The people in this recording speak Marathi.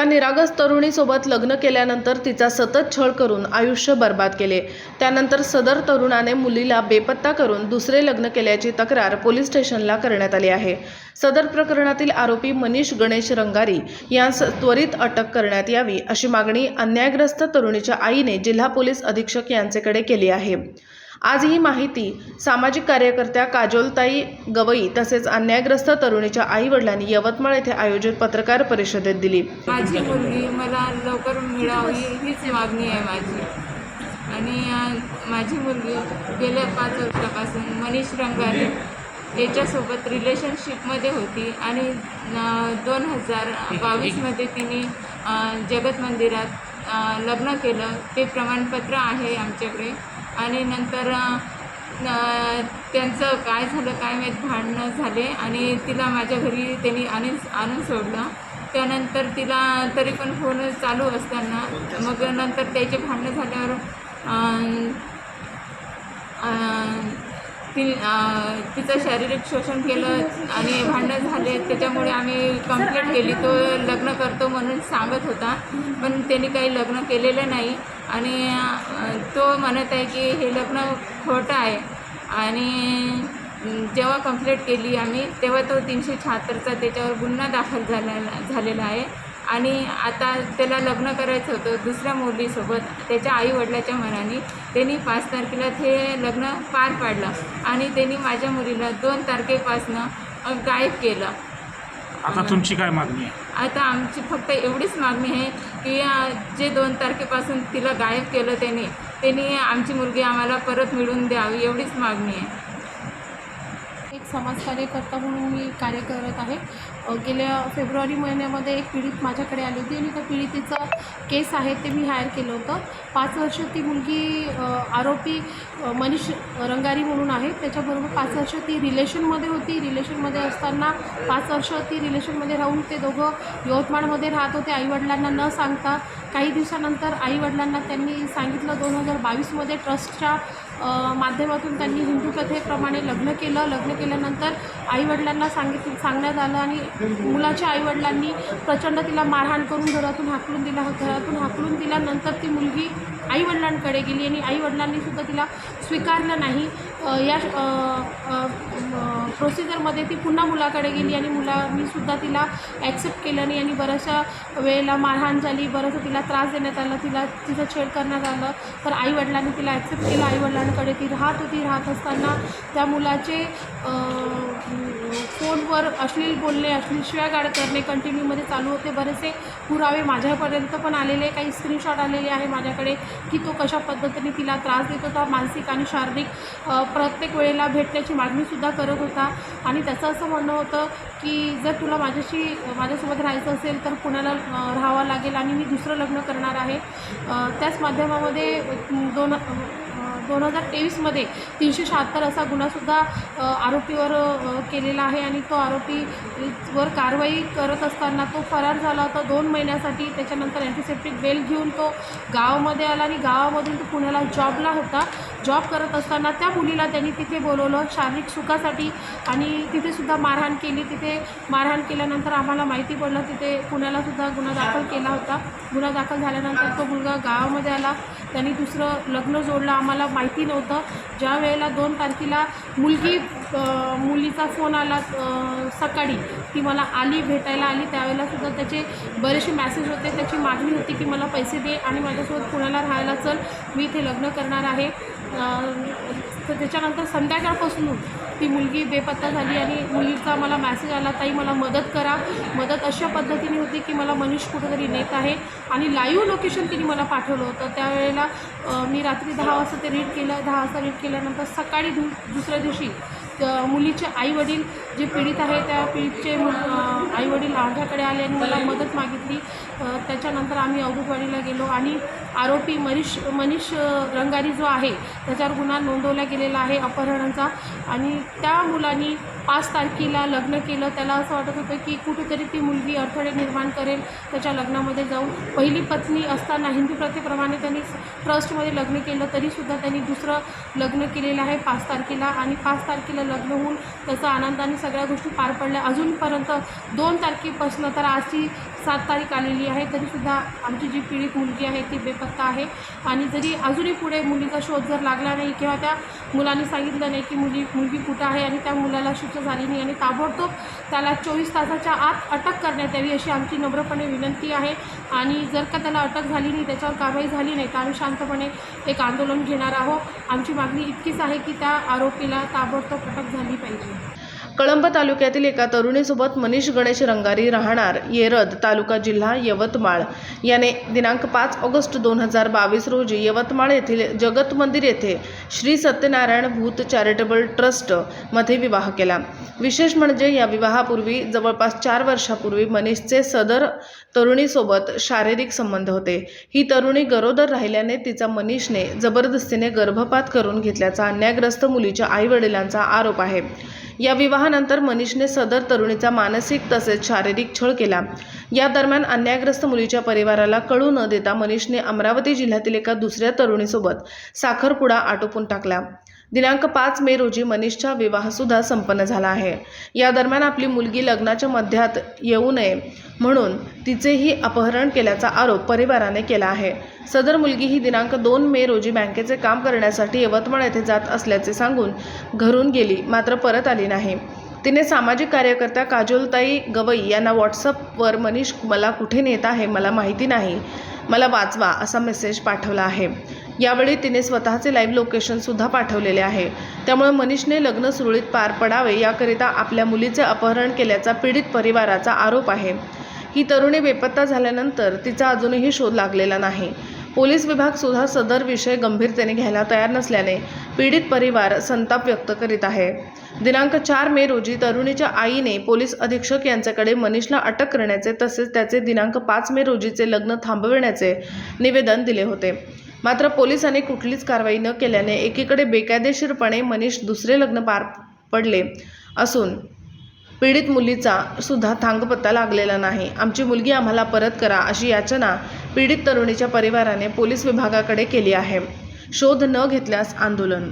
एका निरागस तरुणीसोबत लग्न केल्यानंतर तिचा सतत छळ करून आयुष्य बर्बाद केले. त्यानंतर सदर तरुणाने मुलीला बेपत्ता करून दुसरे लग्न केल्याची तक्रार पोलीस स्टेशनला करण्यात आली आहे. सदर प्रकरणातील आरोपी मनीष गणेश रंगारी यांस त्वरित अटक करण्यात यावी अशी मागणी अन्यायग्रस्त तरुणीच्या आईने जिल्हा पोलीस अधीक्षक यांचेकडे केली आहे. आज ही माहिती सामाजिक कार्यकर्त्या काजोलताई गवई तसेच अन्यायग्रस्त तरुणीच्या आई वडिलांनी यवतमाळ येथे आयोजित पत्रकार परिषदेत दिली. माझी मुलगी मला लवकर मिळावी हीच मागणी आहे माझी. आणि माझी मुलगी गेल्या पाच वर्षापासून मनीष रंगारे याच्यासोबत रिलेशनशिपमध्ये होती आणि दोन हजार बावीसमध्ये तिने जगत मंदिरात लग्न केलं. ते प्रमाणपत्र आहे आमच्याकडे. आणि नंतर त्यांचं काय झालं काय माहीत भांडणं झाले आणि तिला माझ्या घरी त्यांनी आणून आणून सोडलं. त्यानंतर तिला तरी पण फोन चालू असताना मग नंतर त्याचे भांडणं झाल्यावर ती तिचं शारीरिक शोषण केलं आणि भांडणं झाले. त्याच्यामुळे आम्ही कंप्लेंट केली. तो लग्न करतो म्हणून सांगत होता पण त्यांनी काही लग्न केलेलं नाही. आणि म्हणत आहे की हे लग्न खोटं आहे. आणि जेव्हा कंप्लेंट केली आम्ही तेव्हा तो तीनशे शहात्तरचा त्याच्यावर गुन्हा दाखल झालेला झालेला आहे. आणि आता त्याला लग्न करायचं होतं दुसऱ्या मुलीसोबत त्याच्या आईवडिलाच्या मनाने. त्यांनी पाच तारखेला ते लग्न पार पाडलं आणि त्यांनी माझ्या मुलीला दोन तारखेपासनं गायब केलं. आता तुमची काय मागणी आहे? आता आमची फक्त एवढीच मागणी आहे की जे दोन तारखेपासून तिला गायब केलं त्यांनी त्यांनी आमची मुलगी आम्हाला परत मिळवून द्यावी एवढीच मागणी आहे. एक समाज कार्यकर्ता म्हणून मी कार्य करत आहे. गेल्या फेब्रुवारी महिन्यामध्ये एक पीडित माझ्याकडे आली होती आणि त्या पीडितेचं केस आहे ते मी हायर केलं होतं. पाच वर्ष ती मुलगी आरोपी मनीष रंगारी म्हणून आहे. त्याच्याबरोबर पाच वर्ष ती रिलेशनमध्ये होती. रिलेशनमध्ये असताना पाच वर्ष ती रिलेशनमध्ये राहून ते दोघं यवतमाळमध्ये राहत होते. आईवडिलांना न सांगता काही दिवसानंतर आईवडिलांना त्यांनी सांगितलं. दोन हजार बावीसमध्ये ट्रस्टच्या माध्यमातून त्यांनी हिंदू कथेप्रमाणे लग्न केलं. लग्न केल्यानंतर आईवडिलांना सांगितलं सांगण्यात आलं आणि मुलाच्या आईवडिलांनी प्रचंड तिला मारहाण करून घरातून हाकलून दिला घरातून हाकलून दिल्यानंतर ती मुलगी आईवडिलांकडे गेली आणि आईवडिलांनीसुद्धा तिला स्वीकारलं नाही. या प्रोसिजरमध्ये ती पुन्हा मुलाकडे गेली आणि मुलांनीसुद्धा तिला ॲक्सेप्ट केलं नाही आणि बऱ्याचशा वेळेला मारहाण झाली बरंचसं तिला त्रास देण्यात आला तिला तिचं छेड करण्यात आलं. तर आईवडिलांनी तिला ॲक्सेप्ट केलं आईवडिलांकडे ती राहत होती राहत असताना त्या मुलाचे फोनवर अश्लील बोलणे अश्लील शिव्यागाळ करणे कंटिन्यूमध्ये चालू होते. बरेचसे पुरावे माझ्यापर्यंत पण आलेले काही स्क्रीनशॉट आलेले आहे माझ्याकडे की तो कशा पद्धतीने तिला त्रास देत होता मानसिक आणि शारीरिक प्रत्येक वेळेला भेटण्याची मागणीसुद्धा करत होता. आणि त्याचं असं म्हणणं होतं की जर तुला माझ्याशी माझ्यासोबत राहायचं असेल तर पुण्याला राहावं लागेल आणि मी दुसरं लग्न करणार आहे. त्याच माध्यमामध्ये दोन दोन हजार तेवीसमध्ये तीनशे शहात्तर असा गुन्हासुद्धा आरोपीवर केलेला आहे आणि तो आरोपी वर कारवाई करत असताना तो फरार झाला होता दोन महिन्यासाठी. त्याच्यानंतर अँटीसेप्टिक बेल घेऊन तो गावामध्ये आला आणि गावामधून तो पुण्याला जॉबला होता. जॉब करत असताना त्या मुलीला त्यांनी तिथे बोलवलं शारीरिक सुखासाठी आणि तिथेसुद्धा मारहाण केली. तिथे मारहाण केल्यानंतर आम्हाला माहिती पडलं तिथे पुण्यालासुद्धा गुन्हा दाखल केला होता. गुन्हा दाखल झाल्यानंतर तो मुलगा गावामध्ये आला. त्यांनी दुसरं लग्न जोडलं. आम्हाला माहिती नव्हतं. ज्या वेळेला दोन तारखेला मुलगी मुलीचा फोन आला सकाळी ती मला आली भेटायला आली त्यावेळेलासुद्धा त्याचे बरेचसे मॅसेज होते. त्याची मागणी होती की मला पैसे दे आणि माझ्यासोबत पुण्याला राहायला चल. मी इथे लग्न करणार आहे. तर त्याच्यानंतर संध्याकाळपासून ती मुलगी बेपत्ता झाली आणि मुलीचा मला मॅसेज आला ताई मला मदत करा. मदत अशा पद्धतीने होती की मला मनीष कुठेतरी नेत आहे आणि लाईव्ह लोकेशन तिने मला पाठवलं होतं. त्यावेळेला मी रात्री दहा वाजता ते रीड केलं. दहा वाजता रीड केल्यानंतर सकाळी दु दुसऱ्या दिवशी मुलीचे आईवडील जे पीडित आहे त्या पीडितचे आईवडील माझ्याकडे आले आणि मला मदत मागितली. त्याच्यानंतर आम्ही अवधूतवाडीला गेलो आणि आरोपी मनीष मनीष रंगारी जो आहे त्याच्यावर गुन्हा नोंदवला गेलेला आहे अपहरणाचा. आणि त्या मुलांनी पाच तारखेला लग्न केलं. त्याला असं वाटत होतं की कुठेतरी ती मुलगी अडथळे निर्माण करेल त्याच्या लग्नामध्ये जाऊन. पहिली पत्नी असताना हिंदू प्रथेप्रमाणे त्यांनी ट्रस्टमध्ये लग्न केलं तरीसुद्धा त्यांनी दुसरं लग्न केलेलं आहे पाच तारखेला. आणि पाच तारखेला लग्न होऊन त्याचा आनंदाने सगळ्या गोष्टी पार पडल्या. अजूनपर्यंत दोन तारखेपासून तर आजची सात तारीख आलेली आहे. तरीसुद्धा आमची जी पीडित मुलगी आहे ती बेपत्ता आहे. आणि जरी अजूनही पुढे मुलीचा शोध जर लागला नाही किंवा त्या मुलांनी सांगितलं नाही की मुली मुलगी कुठं आहे आणि त्या मुलाला शिक्षा झाली नाही आणि ताबडतोब त्याला चोवीस तासाच्या आत अटक करण्यात यावी अशी आमची नम्रपणे विनंती आहे. आणि जर का त्याला अटक झाली नाही त्याच्यावर कारवाई झाली नाही तर आम्ही शांतपणे एक आंदोलन घेणार आहोत. आमची मागणी इतकीच आहे की त्या आरोपीला ताबडतोब अटक झाली पाहिजे. कळंब तालुक्यातील एका तरुणीसोबत मनीष गणेश रंगारी राहणार येरद तालुका जिल्हा यवतमाळ. याने दिनांक पाच ऑगस्ट दोन हजार बावीस रोजी यवतमाळ येथील जगत मंदिर येथे श्री सत्यनारायण भूत चॅरिटेबल ट्रस्टमध्ये विवाह केला. विशेष म्हणजे या विवाहापूर्वी जवळपास चार वर्षापूर्वी मनीषचे सदर तरुणीसोबत शारीरिक संबंध होते. ही तरुणी गरोदर राहिल्याने तिचा मनीषने जबरदस्तीने गर्भपात करून घेतल्याचा अन्यायग्रस्त मुलीच्या आईवडिलांचा आरोप आहे. या विवाहानंतर मनीषने सदर तरुणीचा मानसिक तसेच शारीरिक छळ केला. या दरम्यान अन्यायग्रस्त मुलीच्या परिवाराला कळू न देता मनीषने अमरावती जिल्ह्यातील एका दुसऱ्या तरुणीसोबत साखरपुडा आटोपून टाकला. दिनांक पाच मे रोजी मनीषचा विवाहसुद्धा संपन्न झाला आहे. या दरम्यान आपली मुलगी लग्नाच्या मध्यात येऊ नये म्हणून तिचेही अपहरण केल्याचा आरोप परिवाराने केला आहे. सदर मुलगी ही दिनांक दोन मे रोजी बँकेचे काम करण्यासाठी यवतमाळ येथे जात असल्याचे सांगून घरून गेली मात्र परत आली नाही. तिने सामाजिक कार्यकर्त्या काजोलताई गवई यांना व्हॉट्सअपवर मनीष मला कुठे नेत आहे? मला माहिती नाही. मला वाचवा असा मेसेज पाठवला आहे. यावेळी तिने स्वतःचे लाईव्ह लोकेशनसुद्धा पाठवलेले आहे. त्यामुळे मनीषने लग्न सुरळीत पार पडावे याकरिता आपल्या मुलीचे अपहरण केल्याचा पीडित परिवाराचा आरोप आहे. ही तरुणी बेपत्ता झाल्यानंतर तिचा अजूनही शोध लागलेला नाही. पोलीस विभाग सुद्धा सदर विषय गंभीरतेने घ्यायला तयार नसल्याने पीडित परिवार संताप व्यक्त करीत आहे. दिनांक चार मे रोजी तरुणीच्या आईने पोलीस अधीक्षक यांच्याकडे मनीषला अटक करण्याचे तसेच त्याचे दिनांक पाच मे रोजीचे लग्न थांबविण्याचे निवेदन दिले होते. मात्र पोलिसांनी कुठलीच कारवाई न केल्याने एकीकडे बेकायदेशीरपणे मनीष दुसरे लग्न पार पडले असून पीडित मुलीचा सुद्धा थांगपत्ता लागलेला नाही. आमची मुलगी आम्हाला परत करा अशी याचना पीडित तरुणीच्या परिवाराने पोलीस विभागाकडे केली आहे. शोध न घेतल्यास आंदोलन